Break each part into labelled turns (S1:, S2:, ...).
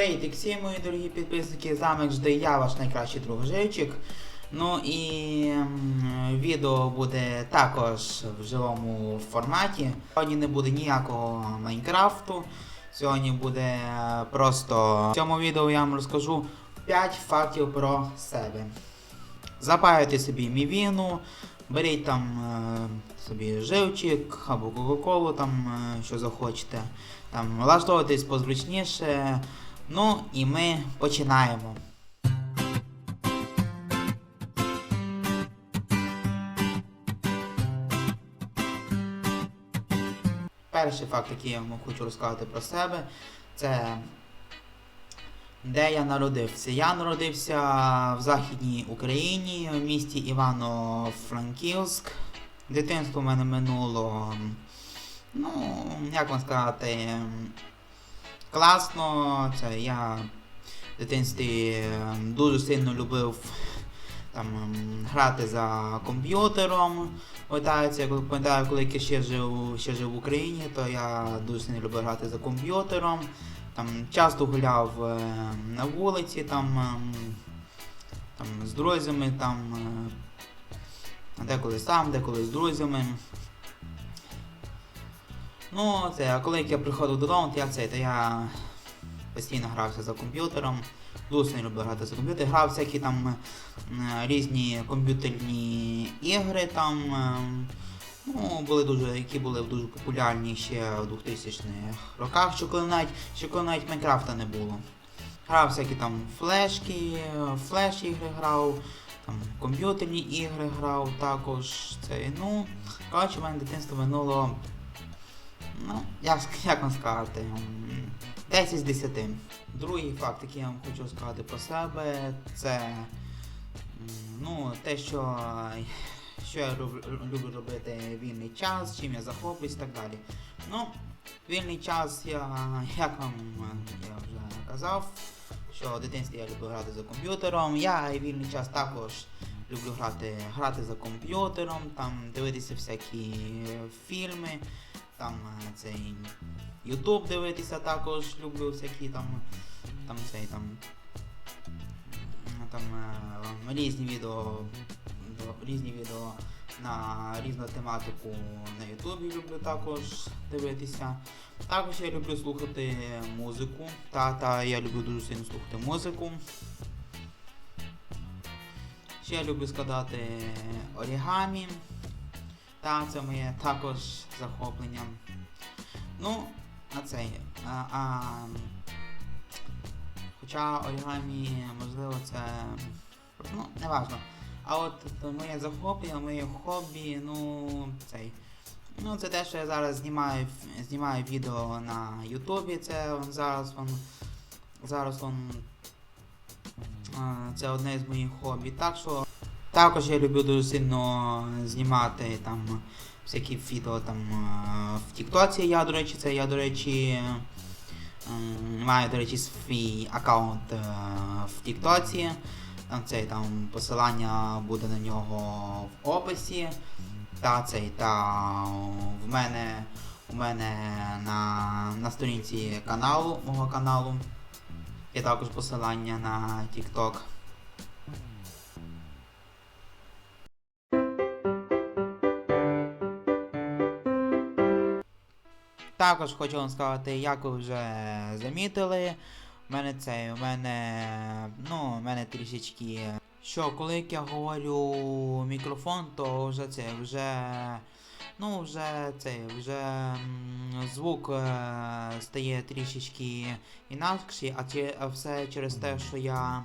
S1: Привіт, всі мої дорогі підписники, з вами жди я, ваш найкращий друг Живчик. Ну і відео буде також в живому форматі. Сьогодні не буде ніякого Майнкрафту. Сьогодні буде просто в цьому відео я вам розкажу 5 фактів про себе. Запаюйте собі мівіну, беріть там е, собі живчик або кока-колу, там е, що захочете. Там влаштовуйтесь позручніше. Ну і ми починаємо. Перший факт, який я вам хочу розказати про себе, це де я народився. Я народився в Західній Україні, в місті Івано-Франківськ. Дитинство в мене минуло, ну, як вам сказати, класно. Це я в дитинстві е, дуже сильно любив там ем, грати за комп'ютером. Пам'ятається, пам'ятаю, коли я ще жив, ще жив в Україні, то я дуже сильно любив грати за комп'ютером. Там часто гуляв е, на вулиці, там, ем, там з друзями, там е, деколи сам, деколи з друзями. Ну, це, а коли я приходив додому, то я це, то я постійно грався за комп'ютером. Дуже не люблю грати за комп'ютер. Грав всякі там е, різні комп'ютерні ігри там. е, Ну, були дуже, які були дуже популярні ще в 2000-х роках, що коли навіть, що коли навіть Майнкрафта не було. Грав всякі там флешки, е, флеш ігри грав, там комп'ютерні ігри грав також. Це, ну, коротше, в мене дитинство минуло. Ну, як, як вам сказати, 10 з 10. Другий факт, який я вам хочу сказати про себе, це ну, те, що, що я люблю, люблю робити вільний час, чим я захоплююсь і так далі. Ну, вільний час я, як вам я вже казав, що в дитинстві я люблю грати за комп'ютером. Я вільний час також люблю грати, грати за комп'ютером, там дивитися всякі фільми, там е, цей Ютуб дивитися також люблю всякі там, там цей там, там е, різні відео, різні відео на різну тематику на Ютубі люблю також дивитися. Також я люблю слухати музику. Та, та я люблю дуже сильно слухати музику. Ще я люблю складати орігамі. Та, це моє також захоплення. Ну, а цей. А, а, хоча орігамі, можливо, це. Ну, не важно. А от моє захоплення, моє хобі, ну, цей. Ну, це те, що я зараз знімаю, знімаю відео на Ютубі. Це он зараз он. Зараз он. Це одне з моїх хобі. Так що. Також я люблю дуже сильно знімати там всякі відео там е, в Тіктоці. Я, до речі, це я, до речі, маю, до речі, свій аккаунт е, в Тіктоці. Там цей там посилання буде на нього в описі. Та цей та в мене у мене на, на сторінці каналу, мого каналу. Є також посилання на TikTok. Також хочу вам сказати, як ви вже замітили, у мене це, у мене, ну, у мене трішечки. Що, коли як я говорю мікрофон, то вже це, вже, ну, вже це, вже звук е, стає трішечки інакший, а, чи, а все через те, що я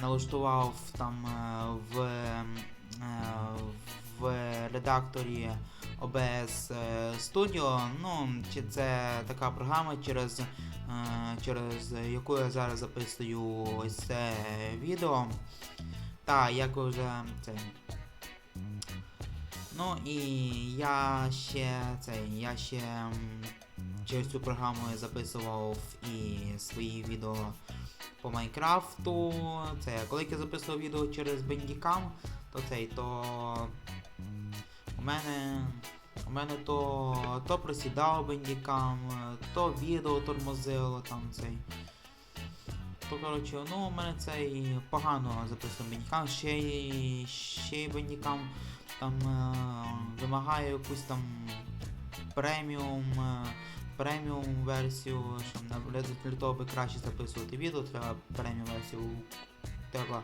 S1: налаштував там е, в, е, в редакторі OBS е, Studio. Ну, чи це така програма, через, е, через яку я зараз записую ось це відео. Та, як вже це. Ну і я ще цей, я ще через цю програму записував і свої відео по Майнкрафту. Це коли я записував відео через Bandicam, то цей, то у мене. У мене то, то просідав бендікам, то відео тормозило там цей. То коротше, ну у мене цей погано записує бандікам, ще й ще й бандікам там е, вимагає якусь там преміум. Е, преміум версію, щоб на- для, того, аби краще записувати відео, треба преміум версію. Треба,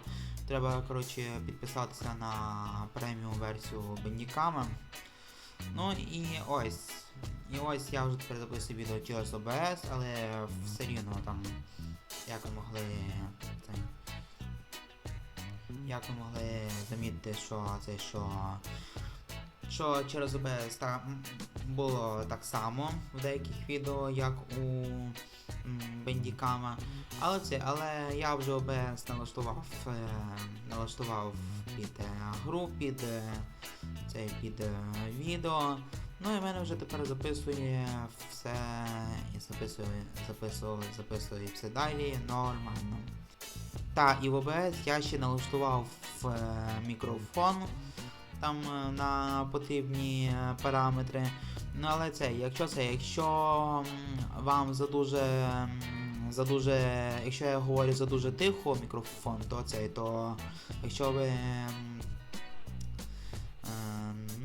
S1: треба коротше, підписатися на преміум версію бандіками. Ну і ось. І ось я вже тепер записую відео через OBS, але все рівно там як ви могли це, як ви могли замітити, що це що. Що через OBS та, було так само в деяких відео, як у Бендікама. Але це, але я вже OBS налаштував, е, налаштував під е, гру, під е, під е, відео. Ну і в мене вже тепер записує все і записує, записує, записує все далі нормально. Та і в OBS я ще налаштував е, мікрофон там на потрібні параметри. Ну але це, якщо це, якщо вам за дуже, за дуже, якщо я говорю за дуже тихо мікрофон, то це, то якщо ви е,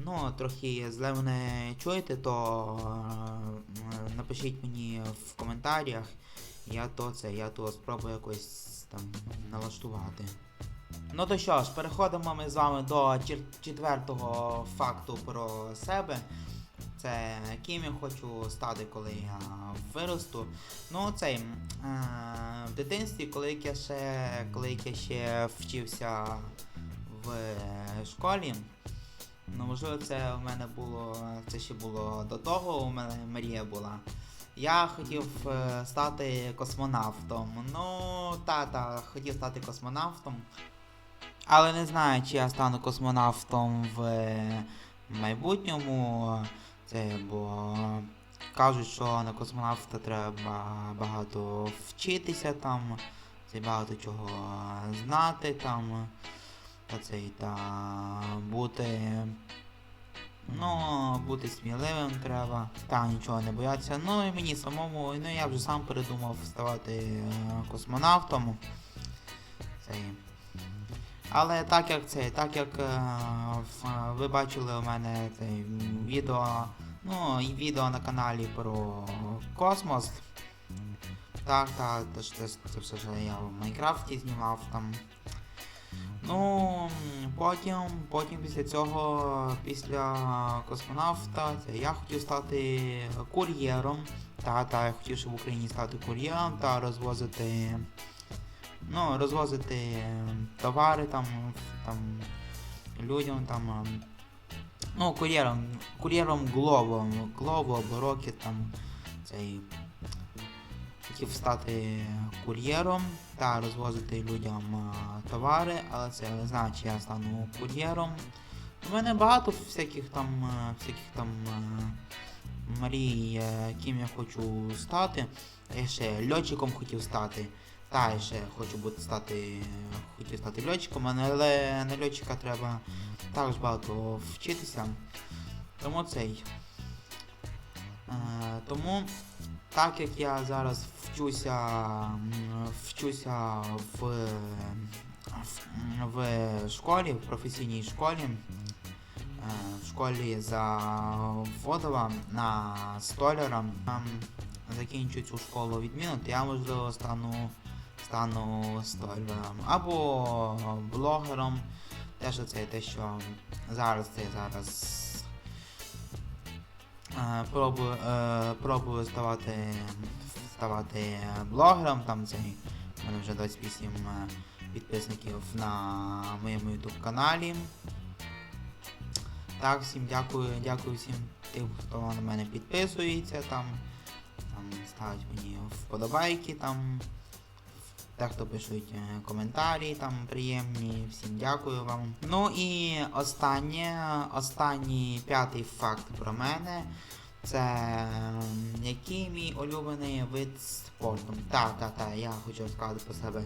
S1: ну, трохи зле мене чуєте, то е, напишіть мені в коментарях, я то це, я то спробую якось там налаштувати. Ну то що ж, переходимо ми з вами до чер- четвертого факту про себе. Це ким я хочу стати, коли я виросту. Ну, цей е, в дитинстві, коли я ще, коли я ще вчився в школі. Ну, можливо, це у мене було. Це ще було до того, у мене мрія була. Я хотів е, стати космонавтом. Ну, та-та, хотів стати космонавтом. Але не знаю, чи я стану космонавтом в майбутньому. Це бо кажуть, що на космонавта треба багато вчитися там, це багато чого знати там. Та цей та бути. Ну, бути сміливим треба, та нічого не боятися. Ну і мені самому, ну я вже сам передумав ставати е, космонавтом. Цей. Але так як це, так як е, ви бачили у мене це відео, ну і відео на каналі про космос. Так, так, це, це, все ж я в Майнкрафті знімав там. Ну, потім, потім після цього, після космонавта, це я хотів стати кур'єром. Та, та, я хотів, щоб в Україні стати кур'єром та розвозити. Ну, розвозити товари там, там людям там. ем, Ну, кур'єром, кур'єром Glovo, Glovo або Rocket там цей хотів стати кур'єром та розвозити людям е, товари, але це не знаю, я стану кур'єром. У мене багато всяких там е, всяких там е, мрій, ким я хочу стати. Я ще льотчиком хотів стати. Та ще хочу бути стати, хотів стати льотчиком, але на льотчика треба також багато вчитися. Тому цей. Е, тому так як я зараз вчуся, вчуся в, в, в школі, в професійній школі, е, в школі за Водова на столяра, закінчу цю школу відміну, то я можливо стану, стану столяром або блогером. Теж це те, що зараз це зараз Е, пробую, е, пробую ставати, ставати блогером, там цей, у мене вже 28 е, підписників на моєму YouTube каналі. Так, всім дякую, дякую всім тим, хто на мене підписується, там, там ставить мені вподобайки, там, та хто пишуть е, коментарі там приємні, всім дякую вам. Ну і останнє, останній п'ятий факт про мене. Це який мій улюблений вид спорту. Так, так, так, я хочу розказати про себе,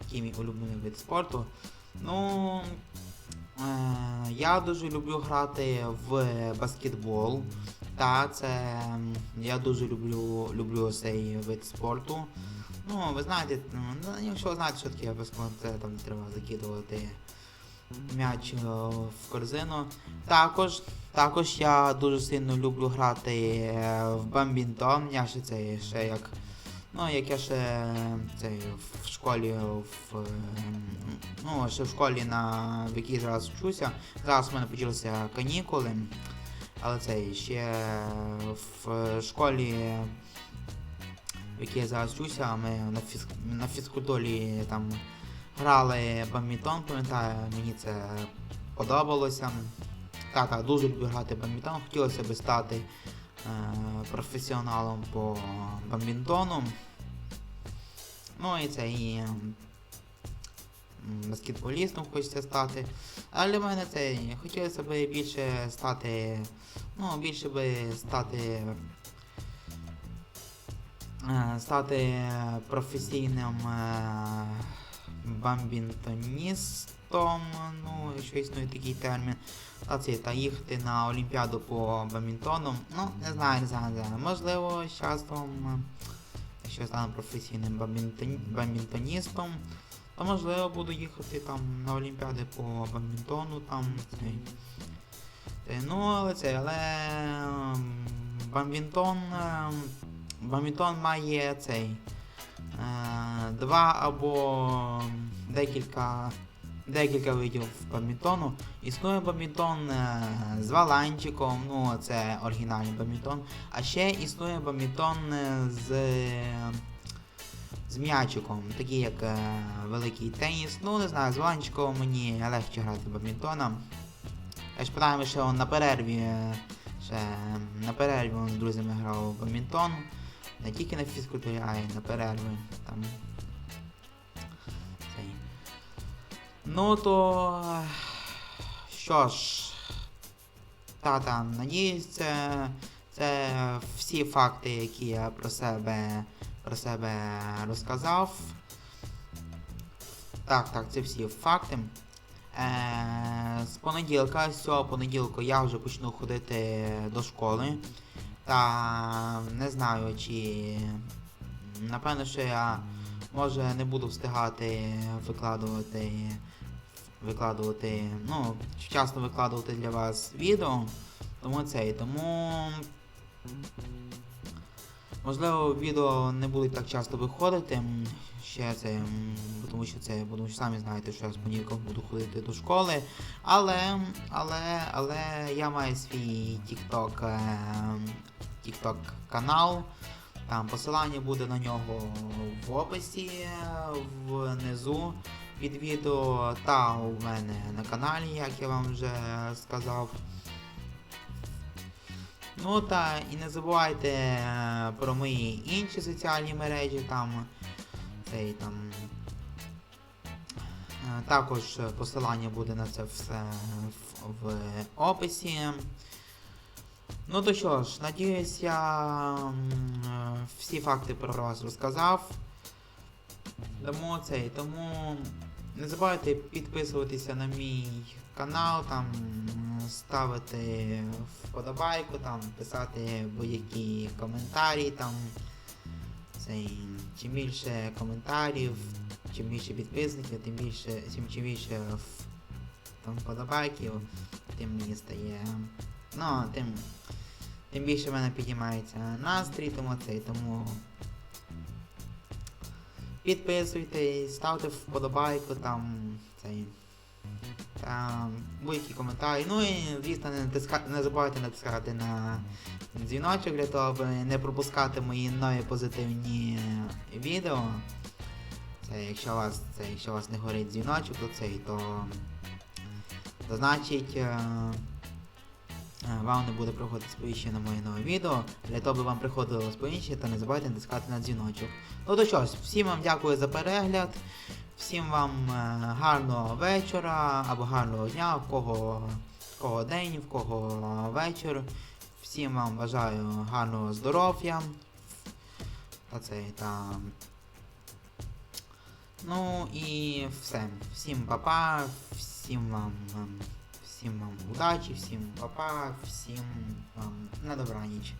S1: який мій улюблений вид спорту. Ну, е, я дуже люблю грати в баскетбол. Та, це я дуже люблю, люблю цей вид спорту. Ну, ви знаєте, ну, ну, якщо ви знаєте, що таке баскетбол, це там треба закидувати м'яч е, в корзину. Також, також я дуже сильно люблю грати е, в бамбінтон. Я ще це ще як. Ну, як я ще е, цей в школі в, е, ну, ще в школі, на в якій зараз вчуся. Зараз в мене почалися канікули. Але це ще в школі, в якій я зараз вчуся, ми на, фіз, на фізкультурі там грали бадмінтон, пам'ятаю, мені це подобалося. Та, так, дуже люблю грати в хотілося б стати е, професіоналом по бадмінтону. Ну і це і баскетболістом хочеться стати. Але для мене це хотілося б більше стати. Ну, більше би стати. Е, Стати професійним е, бамбінтоністом, ну, якщо існує такий термін. Та це та їхати на Олімпіаду по бамбінтону. Ну, не знаю, не знаю, не знаю. Можливо, з часом, е, якщо я стану професійним бамбінтон- бамбінтоністом, то можливо буду їхати там на Олімпіади по бамбінтону, там Ну, але це, але ем, бамбінтон. Бамбінтон має цей. е, Два або декілька. Декілька видів бамбінтону. Існує бамбінтон е, з валанчиком, ну це оригінальний бамбінтон. А ще існує бамбінтон е, з, з м'ячиком, такий як е, великий теніс. Ну не знаю, з валанчиком мені легше грати в бамбінтона. Я ж пам'ятаю, що на перерві ще на перерві з друзями грав у бадмінтон. Не тільки на фізкультурі, а й на перерви. Там. Ну то. Що ж. Та-та, надіюсь, це, це всі факти, які я про себе, про себе розказав. Так, так, це всі факти. Е, з понеділка, з цього понеділка я вже почну ходити до школи. Та не знаю, чи напевно, що я може не буду встигати викладувати. Викладувати, ну, вчасно викладувати для вас відео. Тому це і тому. Можливо, відео не будуть так часто виходити. Ще це, тому що це, тому що самі знаєте, що я з понеділка буду ходити до школи. Але, але, але я маю свій TikTok, е, TikTok канал. Там посилання буде на нього в описі внизу під відео та у мене на каналі, як я вам вже сказав. Ну та і не забувайте е, про мої інші соціальні мережі, там цей там. е, Також посилання буде на це все в, в описі. Ну то що ж, надіюсь, я е, всі факти про вас розказав. Тому цей, тому не забувайте підписуватися на мій канал, там ставити вподобайку, там писати будь-які коментарі, там цей, чим більше коментарів, чим більше підписників, тим більше, чим, чим більше там вподобайків, тим мені стає. Ну, тим, тим більше в мене підіймається настрій, тому цей, тому підписуйтесь, ставте вподобайку, там цей. Там будь-які коментарі. Ну і звісно не, натиска... не забувайте натискати на дзвіночок для того, аби не пропускати мої нові позитивні відео. Це якщо у вас це, якщо у вас не горить дзвіночок, то цей, то, то значить е, вам не буде приходити сповіщення на моє нове відео. Для того, аби вам приходило сповіщення, то не забувайте натискати на дзвіночок. Ну то що ж, всім вам дякую за перегляд. Всім вам е, гарного вечора або гарного дня, в кого, в кого день, в кого вечір. Всім вам бажаю гарного здоров'я. Та це та. Ну і все. Всім папа, всім вам. Всім вам удачі, всім папа, всім вам на добраніч.